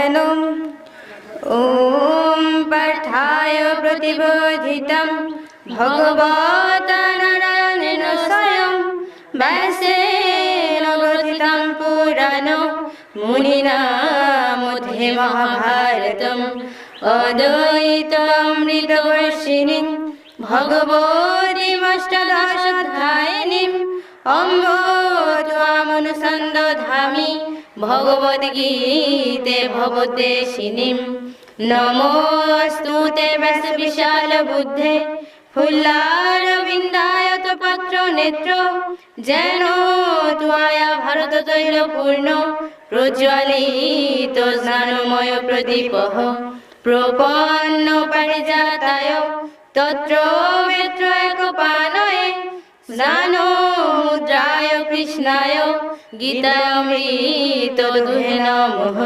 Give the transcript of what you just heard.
शयनम् ॐ पार्थाय प्रतिबोधितं भगवता नारायणेन स्वयं व्यासेन ग्रथितं पुराण मुनिना मध्ये महाभारतम् अद्वैतामृतवर्षिणीं भगवतीमष्टदशाध्यायिनीम् अम्ब त्वामनुसन्दधामि भगवद्गीते भवतेशिनीं नमोऽस्तु ते व्यासविशालबुद्धे फुल्लारविन्दाय पत्र नेत्र যেন त्वया ভারততৈলপূর্ণ প্রজ্জ্বলিত স্নানময় প্রদীপः প্রপন্ন পারিজাতায় তত্র বেত্র কৃষ্ণায় গীতামৃত দুহে নমঃ